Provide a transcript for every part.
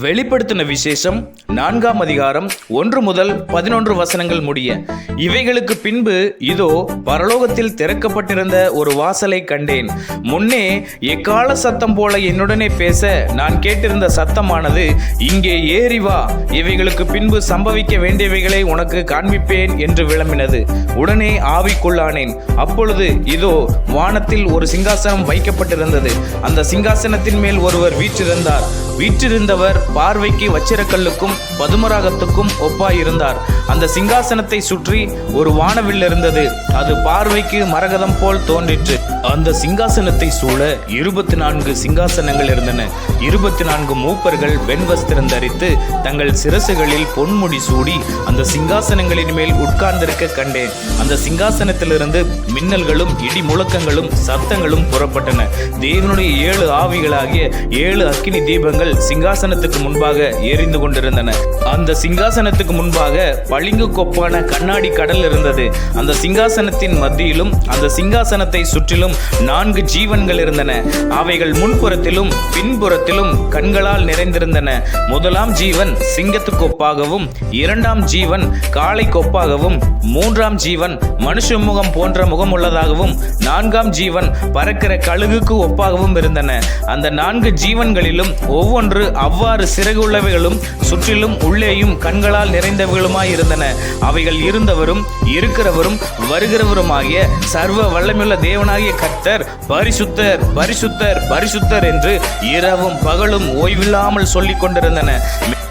வெளிப்படுத்தின விசேஷம் நான்காம் அதிகாரம் ஒன்று முதல் பதினொன்று வசனங்கள் முடிய இவைகளுக்கு பின்பு இதோ பரலோகத்தில் திறக்கப்பட்டிருந்த ஒரு வாசலை கண்டேன். முன்னே எக்கால சத்தம் போல என்னுடனே பேச நான் கேட்டிருந்த சத்தமானது இங்கே ஏறி வா இவைகளுக்கு பின்பு சம்பவிக்க வேண்டியவைகளை உனக்கு காண்பிப்பேன் என்று விளம்பினது. உடனே ஆவிக்குள்ளானேன். அப்பொழுது இதோ வானத்தில் ஒரு சிங்காசனம் வைக்கப்பட்டிருந்தது. அந்த சிங்காசனத்தின் மேல் ஒருவர் வீற்றிருந்தார். வீற்றிருந்தவர் பார்வைக்கு வச்சிரக்கல்லுக்கும் பதுமராகத்துக்கும் ஒப்பாயிருந்தார். அந்த சிங்காசனத்தை சுற்றி ஒரு வானவில் இருந்தது. அது பார்வைக்கு மரகதம் போல் தோன்றிற்று. அந்த சிங்காசனத்தை சூழ இருபத்தி நான்கு சிங்காசனங்கள் இருந்தன. இருபத்தி நான்கு மூப்பர்கள் வெண்வஸ்திரம் தரித்து தங்கள் சிரசுகளில் பொன்முடி சூடி அந்த சிங்காசனங்களின் மேல் உட்கார்ந்திருக்க கண்டேன். அந்த சிங்காசனத்திலிருந்து மின்னல்களும் இடி முழக்கங்களும் சத்தங்களும் புறப்பட்டன. தேவனுடைய ஏழு ஆவிகளாகிய ஏழு அக்கினி தீபங்கள் சிங்காசனத்துக்கு முன்பாக எரிந்து கொண்டிருந்தன. அந்த சிங்காசனத்துக்கு முன்பாக பளிங்கு கொப்பான கண்ணாடி கடல் இருந்தது. அந்த சிங்காசனத்தின் மத்தியிலும் அந்த சிங்காசனத்தை சுற்றிலும் நான்கு ஜீவன்கள் இருந்தன. அவைகள் முன்புறத்திலும் பின்புறத்திலும் கண்களால் நிறைந்திருந்தன. முதலாம் ஜீவன் சிங்கத்துக்கு ஒப்பாகவும் இரண்டாம் ஜீவன் காளை கொப்பாகவும் மூன்றாம் ஜீவன் மனுஷ முகம் போன்ற முகம் உள்ளதாகவும் நான்காம் ஜீவன் பறக்கிற கழுகுக்கு ஒப்பாகவும் இருந்தன. அந்த நான்கு ஜீவன்களிலும் ஒவ்வொரு ஒவ்வொன்று அவ்வாறு சிறகு உள்ளவைகளும் சுற்றிலும் உள்ளேயும் கண்களால் நிறைந்தவைகளுமாய் இருந்தன அவைகள் இருந்தவரும் இருக்கிறவரும் வருகிறவருமாகிய சர்வ வல்லமையுள்ள தேவனாகிய கர்த்தர் பரிசுத்தர் பரிசுத்தர் பரிசுத்தர் என்று இரவும் பகலும் ஓய்வில்லாமல் சொல்லிக் கொண்டிருந்தன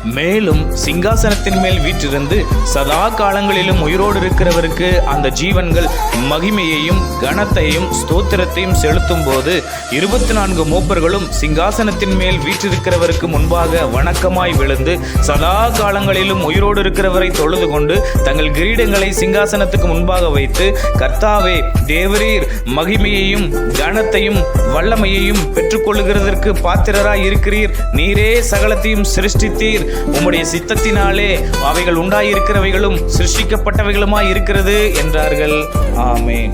மேலும் சிங்காசனத்தின் மேல் வீற்றிருந்து சதா காலங்களிலும் உயிரோடு இருக்கிறவருக்கு அந்த ஜீவன்கள் மகிமையையும் கனத்தையும் ஸ்தோத்திரத்தையும் செலுத்தும் போது இருபத்தி நான்கு மூப்பர்களும் சிங்காசனத்தின் மேல் வீற்றிருக்கிறவருக்கு முன்பாக வணக்கமாய் விழுந்து சதா காலங்களிலும் உயிரோடு இருக்கிறவரை தொழுது கொண்டு தங்கள் கிரீடங்களை சிங்காசனத்துக்கு முன்பாக வைத்து கர்த்தாவே தேவரீர் மகிமையையும் கனத்தையும் வல்லமையையும் பெற்றுக்கொள்ளுகிறதற்கு பாத்திரராய் இருக்கிறீர் நீரே சகலத்தையும் சிருஷ்டித்தீர். உம்முடைய சித்தத்தினாலே அவைகள் உண்டாயிருக்கிறவைகளும் சிருஷ்டிக்கப்பட்டவைகளுமாய் இருக்கிறது என்றார்கள். ஆமேன்.